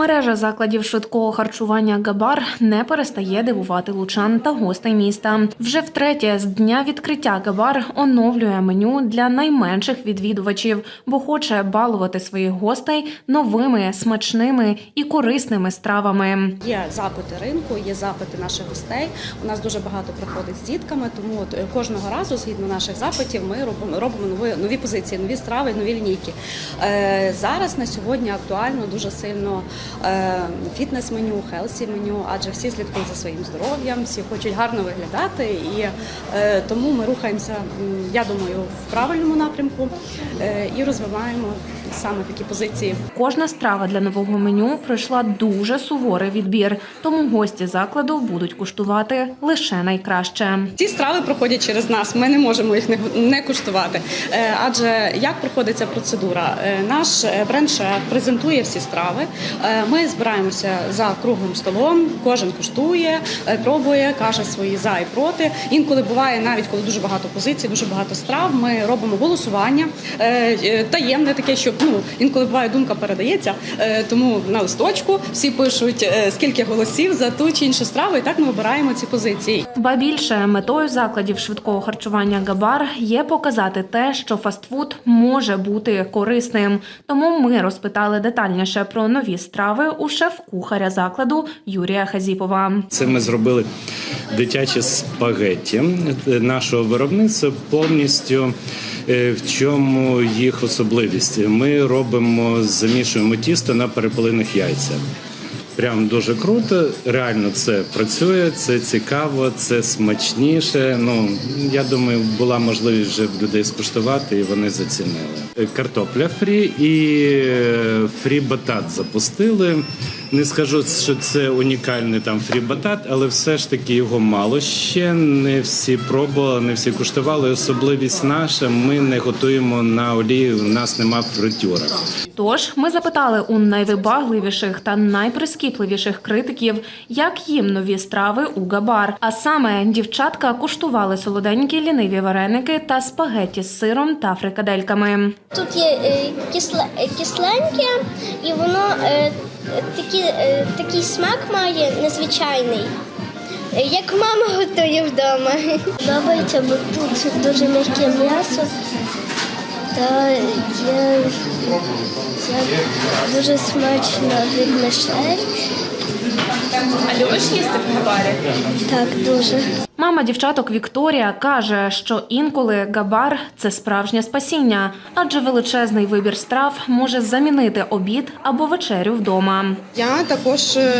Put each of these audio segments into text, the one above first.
Мережа закладів швидкого харчування Габар не перестає дивувати лучан та гостей міста. Вже втретє з дня відкриття Габар оновлює меню для найменших відвідувачів, бо хоче балувати своїх гостей новими, смачними і корисними стравами. Є запити ринку, є запити наших гостей. У нас дуже багато приходить з дітками, тому е, кожного разу, згідно наших запитів, ми робимо робимо нові нові позиції, нові страви, нові лінійки. Е, зараз на сьогодні актуально дуже сильно е, фітнес-меню, хелсі-меню, адже всі слідкують за своїм здоров'ям, всі хочуть гарно виглядати, і е, тому ми рухаємося, я думаю, в правильному напрямку е, і розвиваємо саме такі позиції. Кожна страва для нового меню пройшла дуже суворий відбір, тому гості закладу будуть куштувати лише найкраще. Ці страви проходять через нас. Ми не можемо їх не, куштувати. Е, Адже як проходить ця процедура? Е, Наш е, бренд-шеф презентує всі страви. Ми збираємося за круглим столом. Кожен куштує, пробує, каже свої за і проти. Інколи буває навіть коли дуже багато позицій, дуже багато страв. Ми робимо голосування таємне таке, щоб ну інколи буває думка передається. е, Тому на листочку всі пишуть е, скільки голосів за ту чи іншу страву, і так ми обираємо ці позиції. Ба більше метою закладів швидкого харчування Габар є показати те, що фастфуд може бути корисним. Тому ми розпитали детальніше про нові страви у шеф-кухаря закладу Юрія Хазіпова. Це ми зробили дитячі спагетті нашого виробництва повністю. е, В чому їх особливість? Ми робимо, замішуємо тісто на перепелиних яйцях. Прям дуже круто. Реально це працює, це цікаво, це смачніше. Ну я думаю, була можливість вже людей скуштувати, і вони зацінили. Картопля фрі і е, фрі батат запустили. Не скажу, що це унікальний там фрі батат, але все ж таки його мало ще. Не всі пробували, не всі куштували. Особливість наша. Ми не готуємо на олії. У нас нема фритюра. Тож ми запитали у найвибагливіших та найприскіпливіших критиків, як їм нові страви у Габар. А саме дівчатка куштували солоденькі ліниві вареники та спагетті з сиром та фрикадельками. Тут є е, кисле, е, кисленьке, і воно е, такі, е, такий смак має незвичайний. Е, Як мама готує вдома. Подобається, бо тут дуже м'яке м'ясо. Та є, є дуже смачно від мишель. А любиш їсти в габарі? Так, дуже. Мама дівчаток Вікторія каже, що інколи габар це справжнє спасіння, адже величезний вибір страв може замінити обід або вечерю вдома. Я також е,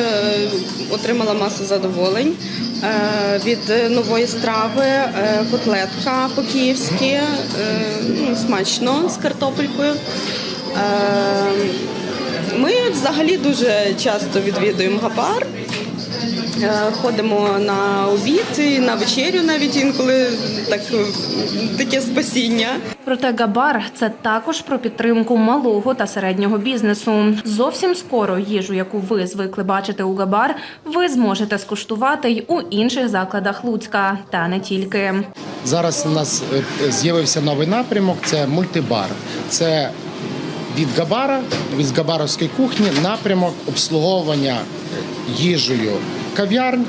отримала масу задоволень е, від е, нової страви. Котлетка по-київськи, ну, смачно з картопелькою. Ми взагалі дуже часто відвідуємо габар. Е, Ходимо на обід і на вечерю навіть інколи так, таке спасіння. Проте габар це також про підтримку малого та середнього бізнесу. Зовсім скоро їжу, яку ви звикли бачити у габар, ви зможете скуштувати й у інших закладах Луцька, та не тільки. Зараз у нас е, з'явився новий напрямок це мультибар. Це від Габара, від Габаровської кухні напрямок обслуговування їжею кав'ярн.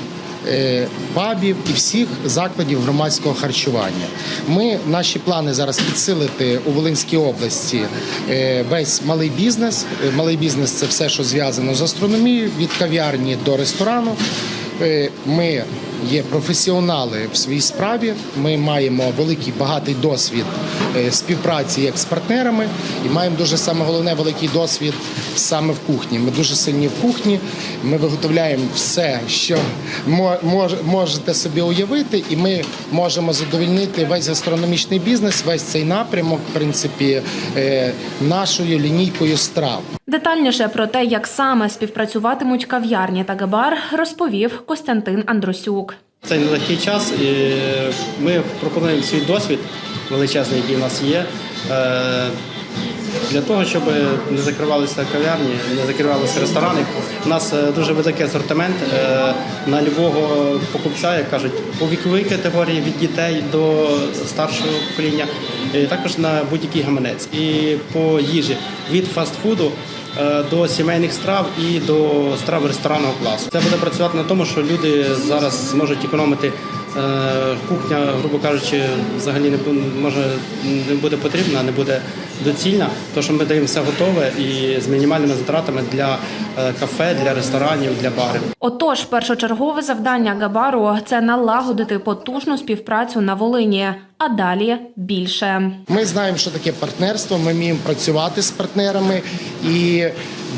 е, Пабів і всіх закладів громадського харчування. Ми наші плани зараз підсилити у Волинській області е, весь малий бізнес. Е, Малий бізнес це все, що зв'язано з астрономією, від кав'ярні до ресторану. Е, Ми є професіонали в своїй справі. Ми маємо великий багатий досвід е, співпраці як з партнерами, і маємо дуже саме головне великий досвід саме в кухні. Ми дуже сильні в кухні. Ми виготовляємо все, що можете собі уявити, і ми можемо задовольнити весь гастрономічний бізнес, весь цей напрямок, в принципі, е, нашою лінійкою страв. Детальніше про те, як саме співпрацюватимуть кав'ярні та габар, розповів Костянтин Андросюк. Це нелегкий час, і ми пропонуємо свій досвід величезний, який у нас є. е, Для того, щоб не закривалися кав'ярні, не закривалися ресторани. У нас е, дуже великий асортимент е, на любого покупця, як кажуть, по віковій категорії від дітей до старшого покоління, також на будь-який гаманець. І по їжі від фастфуду до сімейних страв і до страв ресторанного класу. Це буде працювати на тому, що люди зараз зможуть економити. Е, Кухня, грубо кажучи, взагалі не може не буде потрібна, не буде доцільна, тому що ми даємо все готове і з мінімальними затратами для е, кафе, для ресторанів, для барів. Отож, першочергове завдання Габару це налагодити потужну співпрацю на Волині, а далі більше. Ми знаємо, що таке партнерство. Ми вміємо працювати з партнерами і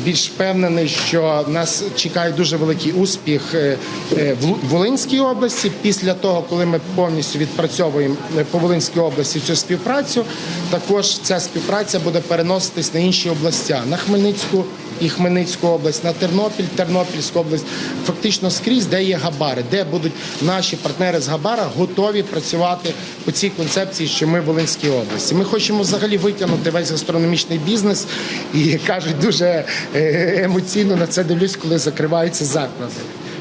більш впевнений, що нас чекає дуже великий успіх е, е, в Волинській області. Після того, коли ми повністю відпрацьовуємо е, по Волинській області цю співпрацю, також ця співпраця буде переноситись на інші області, на Хмельницьку. І Хмельницьку область, на Тернопіль, Тернопільську область, фактично скрізь, де є габари, де будуть наші партнери з Габара готові працювати по цій концепції, що ми в Волинській області. Ми хочемо взагалі витягнути весь гастрономічний бізнес і кажуть, дуже е, емоційно на це дивлюсь, коли закриваються заклади.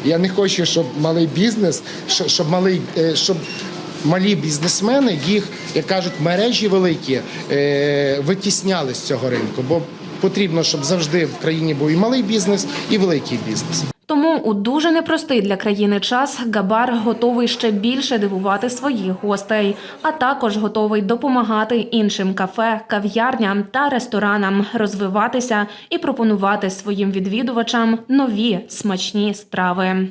Я не хочу, щоб малий бізнес, що- щоб малий, е, щоб малі бізнесмени їх, як кажуть, мережі великі е, витісняли з цього ринку. Бо потрібно, щоб завжди в країні був і малий бізнес, і великий бізнес. Тому у дуже непростий для країни час Габар готовий ще більше дивувати своїх гостей, а також готовий допомагати іншим кафе, кав'ярням та ресторанам розвиватися і пропонувати своїм відвідувачам нові смачні страви.